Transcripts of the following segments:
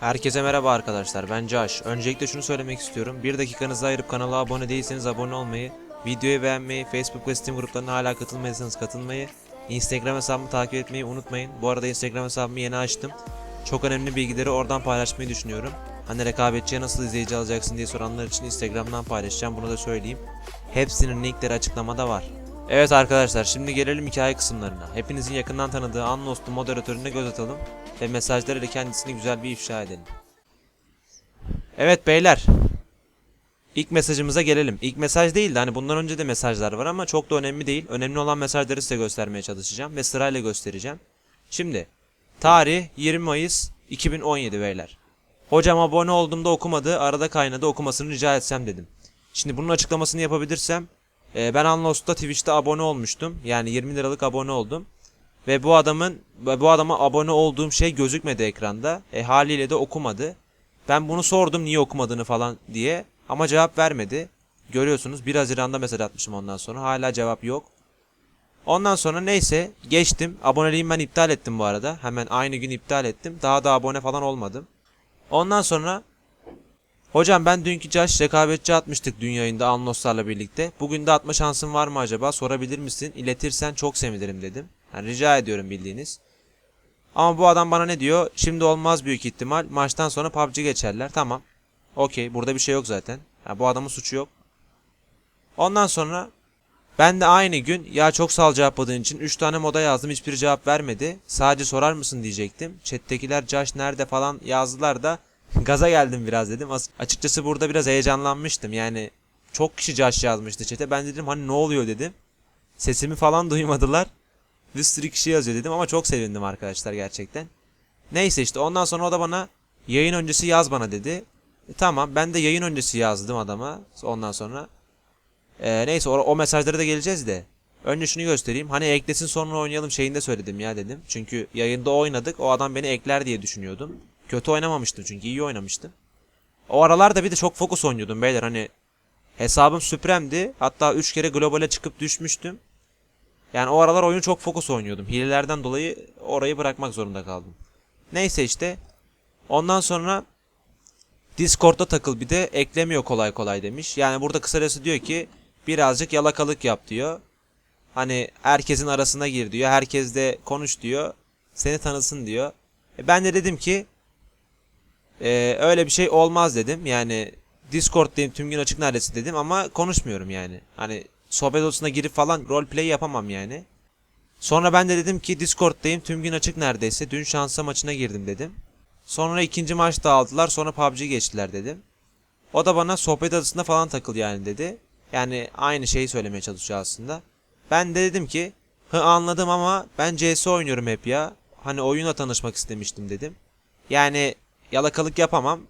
Herkese merhaba arkadaşlar ben Josh. Öncelikle şunu söylemek istiyorum. Bir dakikanızı ayırıp kanala abone değilseniz abone olmayı, videoyu beğenmeyi, Facebook ve Steam gruplarına hala katılmadıysanız katılmayı, Instagram hesabımı takip etmeyi unutmayın. Bu arada Instagram hesabımı yeni açtım. Çok önemli bilgileri oradan paylaşmayı düşünüyorum. Hani rekabetçiye nasıl izleyici alacaksın diye soranlar için Instagram'dan paylaşacağım bunu da söyleyeyim. Hepsinin linkleri açıklamada var. Evet arkadaşlar şimdi gelelim hikaye kısımlarına. Hepinizin yakından tanıdığı Anlost'un moderatörüne göz atalım ve mesajlarıyla kendisini güzel bir ifşa edelim. Evet beyler. İlk mesajımıza gelelim. İlk mesaj değil de hani bundan önce de mesajlar var ama çok da önemli değil. Önemli olan mesajları size göstermeye çalışacağım ve sırayla göstereceğim. Şimdi tarih 20 Mayıs 2017 beyler. Hocam abone olduğumda okumadı, arada kaynadı okumasını rica etsem dedim. Şimdi bunun açıklamasını yapabilirsem e, ben Unlost'ta Twitch'te abone olmuştum. Yani 20 liralık abone oldum. Ve bu adamın bu adama abone olduğum şey gözükmedi ekranda. E haliyle de okumadı. Ben bunu sordum niye okumadığını falan diye ama cevap vermedi. Görüyorsunuz 1 Haziran'da mesaj atmışım ondan sonra. Hala cevap yok. Ondan sonra neyse geçtim. Aboneliğimi ben iptal ettim bu arada. Hemen aynı gün iptal ettim. Daha da abone falan olmadım. Ondan sonra Hocam ben dünkü Josh rekabetçi atmıştık dün yayında Anloslarla birlikte. Bugün de atma şansın var mı acaba sorabilir misin? İletirsen çok sevinirim dedim. Yani rica ediyorum bildiğiniz. Ama bu adam bana ne diyor? Şimdi olmaz büyük ihtimal. Maçtan sonra PUBG geçerler. Tamam. Okey. Burada bir şey yok zaten. Yani bu adamın suçu yok. Ondan sonra ben de aynı gün ya çok sağ ol cevapladığın için 3 tane moda yazdım. Hiçbir cevap vermedi. Sadece sorar mısın diyecektim. Chat'tekiler Josh nerede falan yazdılar da gaza geldim biraz dedim. As- açıkçası burada biraz heyecanlanmıştım. Yani çok kişi Josh yazmıştı chat'e. Ben dedim hani ne oluyor dedim. Sesimi falan duymadılar. Bir sürü kişi yazıyor dedim ama çok sevindim arkadaşlar gerçekten. Neyse işte ondan sonra o da bana yayın öncesi yaz bana dedi. E, tamam ben de yayın öncesi yazdım adama ondan sonra. E, neyse o, o mesajlara da geleceğiz de. Önce şunu göstereyim. Hani eklesin sonra oynayalım şeyinde söyledim ya dedim. Çünkü yayında oynadık. O adam beni ekler diye düşünüyordum. Kötü oynamamıştım çünkü iyi oynamıştım. O aralarda bir de çok fokus oynuyordum beyler. Hani hesabım Supreme'di. Hatta 3 kere globale çıkıp düşmüştüm. Yani o aralar oyunu çok fokus oynuyordum. Hilelerden dolayı orayı bırakmak zorunda kaldım. Neyse işte. Ondan sonra Discord'da takıl bir de eklemiyor kolay kolay demiş. Yani burada kısacası diyor ki birazcık yalakalık yap diyor. Hani herkesin arasına gir diyor. Herkesle konuş diyor. Seni tanısın diyor. E ben de dedim ki e, öyle bir şey olmaz dedim. Yani Discord'dayım tüm gün açık neredeyse dedim ama konuşmuyorum yani. Hani sohbet odasına girip falan roleplay yapamam yani. Sonra ben de dedim ki Discord'dayım tüm gün açık neredeyse. Dün şansa maçına girdim dedim. Sonra ikinci maç da aldılar sonra PUBG geçtiler dedim. O da bana sohbet odasında falan takıl yani dedi. Yani aynı şeyi söylemeye çalışıyor aslında. Ben de dedim ki hı anladım ama ben CS oynuyorum hep ya. Hani oyuna tanışmak istemiştim dedim. Yani yalakalık yapamam.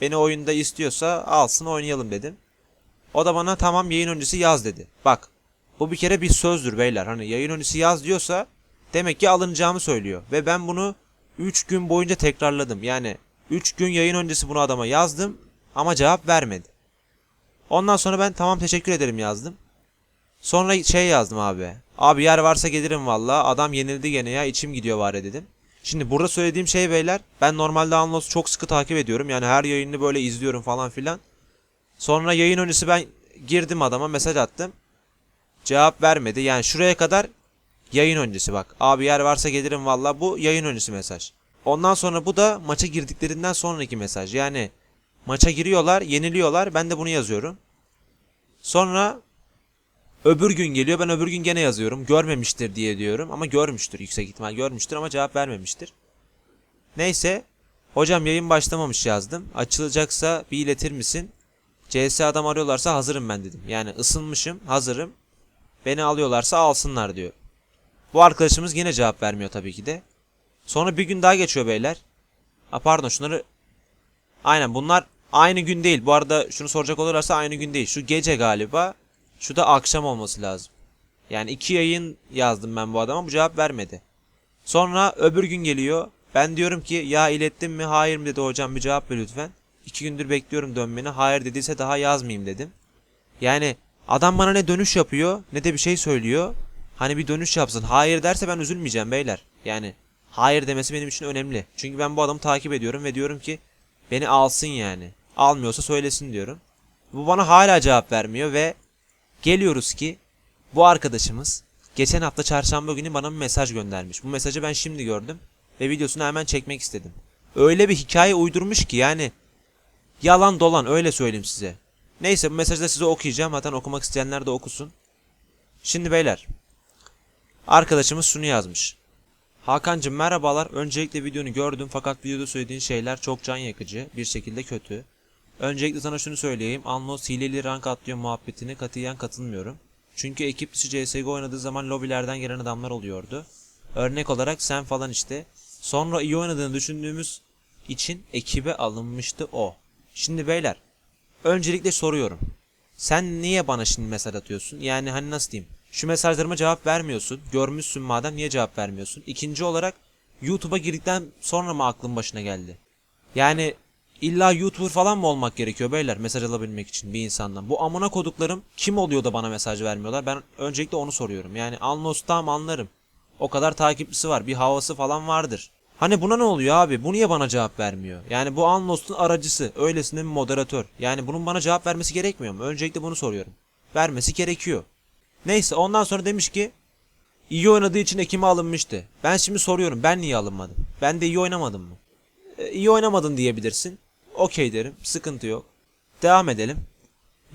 Beni oyunda istiyorsa alsın oynayalım dedim. O da bana tamam yayın öncesi yaz dedi. Bak bu bir kere bir sözdür beyler. Hani yayın öncesi yaz diyorsa demek ki alınacağımı söylüyor. Ve ben bunu 3 gün boyunca tekrarladım. Yani 3 gün yayın öncesi bunu adama yazdım ama cevap vermedi. Ondan sonra ben tamam teşekkür ederim yazdım. Sonra şey yazdım abi. Abi yer varsa gelirim valla. Adam yenildi gene ya içim gidiyor var dedim. Şimdi burada söylediğim şey beyler ben normalde Anlos'u çok sıkı takip ediyorum. Yani her yayını böyle izliyorum falan filan. Sonra yayın öncesi ben girdim adama mesaj attım. Cevap vermedi. Yani şuraya kadar yayın öncesi bak. Abi yer varsa gelirim valla bu yayın öncesi mesaj. Ondan sonra bu da maça girdiklerinden sonraki mesaj. Yani maça giriyorlar, yeniliyorlar. Ben de bunu yazıyorum. Sonra öbür gün geliyor. Ben öbür gün gene yazıyorum. Görmemiştir diye diyorum ama görmüştür. Yüksek ihtimal görmüştür ama cevap vermemiştir. Neyse. Hocam yayın başlamamış yazdım. Açılacaksa bir iletir misin? CS adam arıyorlarsa hazırım ben dedim. Yani ısınmışım, hazırım. Beni alıyorlarsa alsınlar diyor. Bu arkadaşımız yine cevap vermiyor tabii ki de. Sonra bir gün daha geçiyor beyler. Ha pardon şunları... Aynen bunlar aynı gün değil. Bu arada şunu soracak olurlarsa aynı gün değil. Şu gece galiba. Şu da akşam olması lazım. Yani iki yayın yazdım ben bu adama. Bu cevap vermedi. Sonra öbür gün geliyor. Ben diyorum ki ya ilettim mi? Hayır mı dedi hocam bir cevap ver lütfen. İki gündür bekliyorum dönmeni. Hayır dediyse daha yazmayayım dedim. Yani adam bana ne dönüş yapıyor ne de bir şey söylüyor. Hani bir dönüş yapsın. Hayır derse ben üzülmeyeceğim beyler. Yani hayır demesi benim için önemli. Çünkü ben bu adamı takip ediyorum ve diyorum ki Beni alsın yani. Almıyorsa söylesin diyorum. Bu bana hala cevap vermiyor ve geliyoruz ki bu arkadaşımız geçen hafta çarşamba günü bana bir mesaj göndermiş. Bu mesajı ben şimdi gördüm ve videosunu hemen çekmek istedim. Öyle bir hikaye uydurmuş ki yani yalan dolan öyle söyleyeyim size. Neyse bu mesajı da size okuyacağım. Zaten okumak isteyenler de okusun. Şimdi beyler. Arkadaşımız şunu yazmış. Hakan'cım merhabalar. Öncelikle videonu gördüm fakat videoda söylediğin şeyler çok can yakıcı. Bir şekilde kötü. Öncelikle sana şunu söyleyeyim. Anlos hileli rank atlıyor muhabbetine katiyen katılmıyorum. Çünkü ekip dışı CSGO oynadığı zaman lobilerden gelen adamlar oluyordu. Örnek olarak sen falan işte. Sonra iyi oynadığını düşündüğümüz için ekibe alınmıştı o. Şimdi beyler. Öncelikle soruyorum. Sen niye bana şimdi mesaj atıyorsun? Yani hani nasıl diyeyim? Şu mesajlarıma cevap vermiyorsun. Görmüşsün madem niye cevap vermiyorsun? İkinci olarak YouTube'a girdikten sonra mı aklın başına geldi? Yani illa YouTuber falan mı olmak gerekiyor beyler mesaj alabilmek için bir insandan? Bu amına koduklarım kim oluyor da bana mesaj vermiyorlar? Ben öncelikle onu soruyorum. Yani Alnos'tam anlarım. O kadar takipçisi var. Bir havası falan vardır. Hani buna ne oluyor abi? Bu niye bana cevap vermiyor? Yani bu Alnos'un aracısı. Öylesine bir moderatör. Yani bunun bana cevap vermesi gerekmiyor mu? Öncelikle bunu soruyorum. Vermesi gerekiyor. Neyse ondan sonra demiş ki iyi oynadığı için ekime alınmıştı. Ben şimdi soruyorum ben niye alınmadım? Ben de iyi oynamadım mı? E, iyi oynamadın diyebilirsin. Okey derim. Sıkıntı yok. Devam edelim.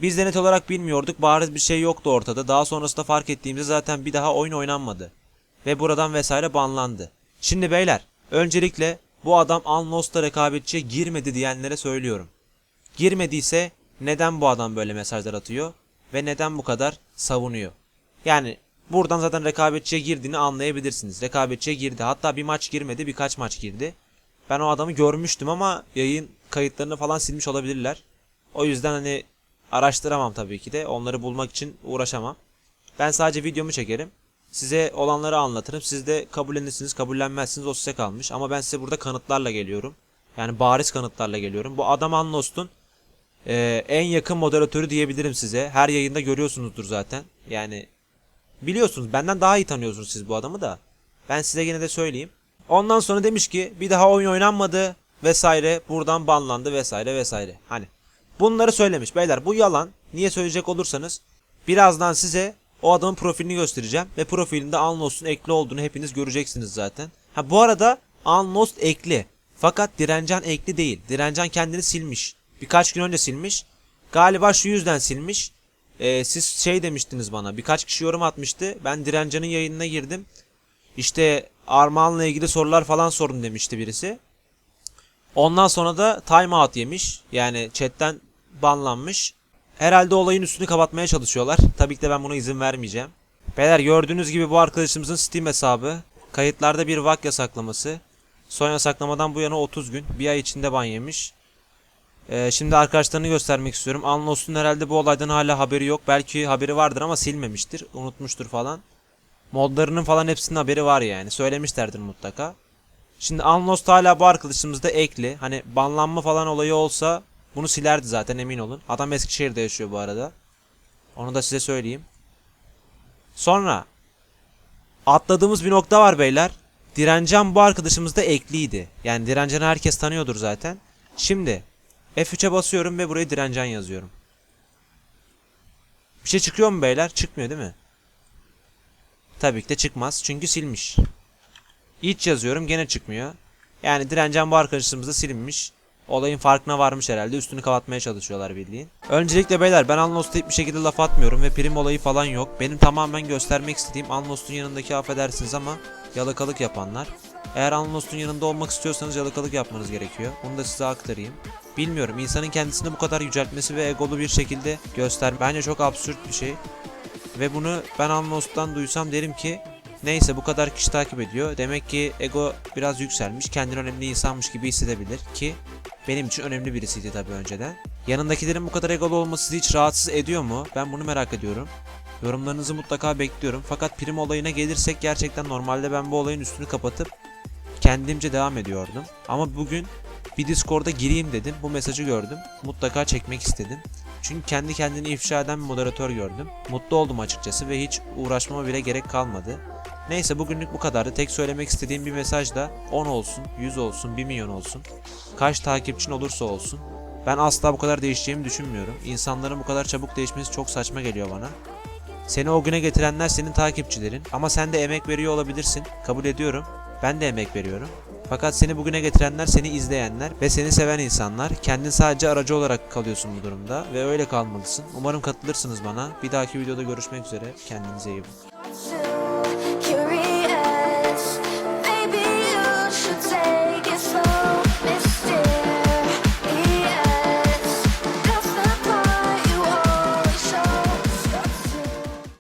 Biz de net olarak bilmiyorduk. Bariz bir şey yoktu ortada. Daha sonrasında fark ettiğimizde zaten bir daha oyun oynanmadı. Ve buradan vesaire banlandı. Şimdi beyler öncelikle bu adam Unlost'ta rekabetçiye girmedi diyenlere söylüyorum. Girmediyse neden bu adam böyle mesajlar atıyor ve neden bu kadar savunuyor? Yani buradan zaten rekabetçiye girdiğini anlayabilirsiniz. Rekabetçiye girdi. Hatta bir maç girmedi, birkaç maç girdi. Ben o adamı görmüştüm ama yayın kayıtlarını falan silmiş olabilirler. O yüzden hani araştıramam tabii ki de. Onları bulmak için uğraşamam. Ben sadece videomu çekerim. Size olanları anlatırım. Siz de kabullenirsiniz, kabullenmezsiniz o size kalmış. Ama ben size burada kanıtlarla geliyorum. Yani bariz kanıtlarla geliyorum. Bu adam Anlost'un ee, en yakın moderatörü diyebilirim size. Her yayında görüyorsunuzdur zaten. Yani biliyorsunuz benden daha iyi tanıyorsunuz siz bu adamı da. Ben size yine de söyleyeyim. Ondan sonra demiş ki bir daha oyun oynanmadı vesaire buradan banlandı vesaire vesaire. Hani bunları söylemiş. Beyler bu yalan. Niye söyleyecek olursanız birazdan size o adamın profilini göstereceğim ve profilinde Unlost'un ekli olduğunu hepiniz göreceksiniz zaten. Ha bu arada Unlost ekli. Fakat Direncan ekli değil. Direncan kendini silmiş. Birkaç gün önce silmiş. Galiba şu yüzden silmiş. Ee, siz şey demiştiniz bana. Birkaç kişi yorum atmıştı. Ben Direncan'ın yayınına girdim. İşte Armağan'la ilgili sorular falan sorun demişti birisi. Ondan sonra da timeout yemiş. Yani chatten banlanmış. Herhalde olayın üstünü kapatmaya çalışıyorlar. Tabii ki de ben buna izin vermeyeceğim. Beyler gördüğünüz gibi bu arkadaşımızın Steam hesabı. Kayıtlarda bir vak yasaklaması. Son yasaklamadan bu yana 30 gün. Bir ay içinde ban yemiş. Ee, şimdi arkadaşlarını göstermek istiyorum. Anlos'un herhalde bu olaydan hala haberi yok. Belki haberi vardır ama silmemiştir. Unutmuştur falan. Modlarının falan hepsinin haberi var yani. Söylemişlerdir mutlaka. Şimdi Unlost hala bu arkadaşımızda ekli. Hani banlanma falan olayı olsa bunu silerdi zaten emin olun. Adam Eskişehir'de yaşıyor bu arada. Onu da size söyleyeyim. Sonra atladığımız bir nokta var beyler. Direncan bu arkadaşımızda ekliydi. Yani Direncan'ı herkes tanıyordur zaten. Şimdi F3'e basıyorum ve buraya Direncan yazıyorum. Bir şey çıkıyor mu beyler? Çıkmıyor değil mi? Tabii ki de çıkmaz. Çünkü silmiş. İç yazıyorum gene çıkmıyor. Yani Direncan bu arkadaşımız da silinmiş. Olayın farkına varmış herhalde. Üstünü kapatmaya çalışıyorlar bildiğin. Öncelikle beyler ben Unlost'a hiçbir şekilde laf atmıyorum ve prim olayı falan yok. Benim tamamen göstermek istediğim Unlost'un yanındaki affedersiniz ama yalakalık yapanlar. Eğer Unlost'un yanında olmak istiyorsanız yalakalık yapmanız gerekiyor. Bunu da size aktarayım. Bilmiyorum insanın kendisini bu kadar yüceltmesi ve egolu bir şekilde göster. Bence çok absürt bir şey. Ve bunu ben Unlost'tan duysam derim ki neyse bu kadar kişi takip ediyor. Demek ki ego biraz yükselmiş. Kendini önemli insanmış gibi hissedebilir ki benim için önemli birisiydi tabii önceden. Yanındakilerin bu kadar egolu olması sizi hiç rahatsız ediyor mu? Ben bunu merak ediyorum. Yorumlarınızı mutlaka bekliyorum. Fakat prim olayına gelirsek gerçekten normalde ben bu olayın üstünü kapatıp kendimce devam ediyordum. Ama bugün bir Discord'a gireyim dedim. Bu mesajı gördüm. Mutlaka çekmek istedim. Çünkü kendi kendini ifşa eden bir moderatör gördüm. Mutlu oldum açıkçası ve hiç uğraşmama bile gerek kalmadı. Neyse bugünlük bu kadardı. Tek söylemek istediğim bir mesaj da 10 olsun, 100 olsun, 1 milyon olsun. Kaç takipçin olursa olsun. Ben asla bu kadar değişeceğimi düşünmüyorum. İnsanların bu kadar çabuk değişmesi çok saçma geliyor bana. Seni o güne getirenler senin takipçilerin ama sen de emek veriyor olabilirsin. Kabul ediyorum. Ben de emek veriyorum. Fakat seni bugüne getirenler seni izleyenler ve seni seven insanlar. Kendin sadece aracı olarak kalıyorsun bu durumda ve öyle kalmalısın. Umarım katılırsınız bana. Bir dahaki videoda görüşmek üzere. Kendinize iyi bakın.